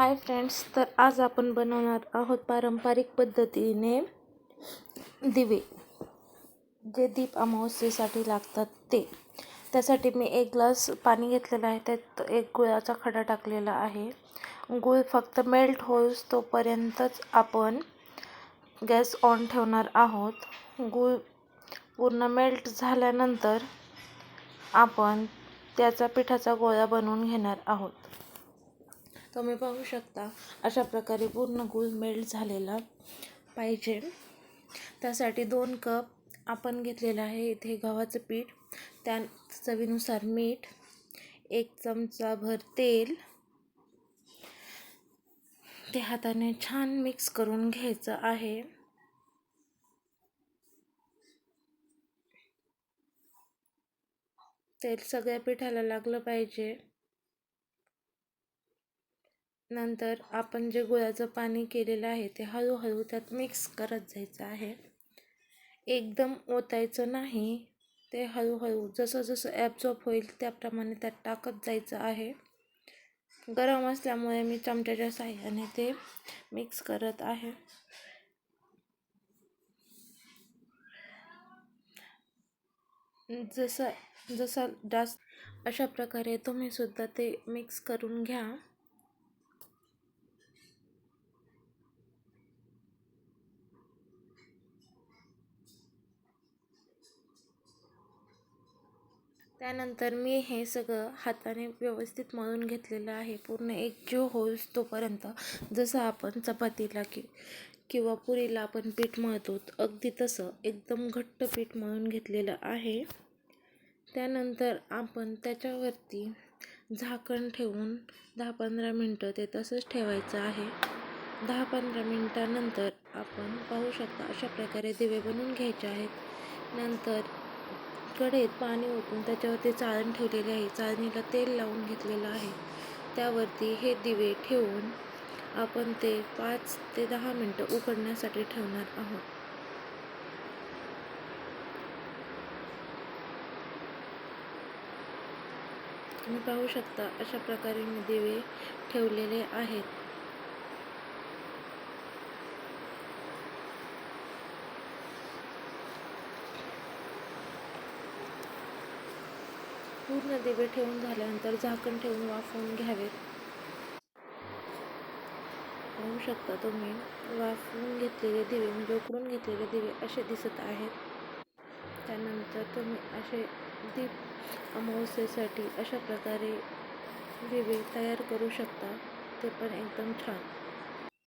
Hi friends तर आज आपण बनवणार आहोत पारंपरिक पद्धतीने दिवे जे दीप अमावस्येसाठी लागतात ते. त्यासाठी मी एक ग्लास पाणी घेतलेलं आहे त्यात एक गुळाचा खडा टाकलेला आहे. गुळ फक्त मेल्ट होईस तोपर्यंतच आपण गॅस ऑन ठेवणार आहोत. गुळ पूर्ण मेल्ट झाल्यानंतर आपण त्याचा पिठाचा गोळा बनवून घेणार आहोत. तुम्ही पाहू शकता. अशा प्रकारे पूर्ण गूळ मेल्ट झालेला पाहिजे. त्यासाठी दोन कप आपण घेतलेलं आहे. इथे गव्हाचं पीठ त्या चवीनुसार मीठ एक चमचाभर तेल. ते हाताने छान मिक्स करून घ्यायचं आहे. तेल सगळ्या पिठाला लागलं पाहिजे. नंतर आपण जे गुळाचं पाणी केलेलं आहे ते हळूहळू त्यात मिक्स करत जायचं आहे. एकदम ओतायचं नाही ते हळूहळू जसं जसं ॲब्झॉर्ब होईल त्याप्रमाणे त्यात टाकत जायचं आहे. गरम असल्यामुळे मी चमच्याच्या साह्याने ते मिक्स करत आहे. जसं जसं जास्त अशा प्रकारे तुम्हीसुद्धा ते मिक्स करून घ्या. त्यानंतर मी हे सगळं हाताने व्यवस्थित मळून घेतलेलं आहे. पूर्ण एक जीव होईस तोपर्यंत जसं आपण चपातीला की किंवा पुरीला आपण पीठ मळतो अगदी तसं एकदम घट्ट पीठ मळून घेतलेलं आहे. त्यानंतर आपण त्याच्यावरती झाकण ठेवून दहा पंधरा मिनटं ते तसंच ठेवायचं आहे. दहा पंधरा मिनटानंतर आपण पाहू शकता अशा प्रकारे दिवे बनवून घ्यायचे आहेत. नंतर कढईत पाणी ओतून त्याच्यावरती चाळण ठेवलेली आहे. चाळणीला तेल लावून घेतलेलं आहे. त्यावरती हे दिवे ठेवून आपण ते पाच ते दहा मिनटं उकडण्यासाठी ठेवणार आहोत. तुम्ही पाहू शकता अशा प्रकारे मी दिवे ठेवलेले आहेत. पूर्ण दिवे ठेवून झाल्यानंतर झाकण ठेवून वाफवून घ्यावेत पाहू शकता तुम्ही वाफवून घेतलेले दिवे म्हणजे उकडून घेतलेले दिवे असे दिसत आहेत. त्यानंतर तुम्ही असे दीप अमावस्येसाठी अशा प्रकारे दिवे तयार करू शकता. ते पण एकदम छान.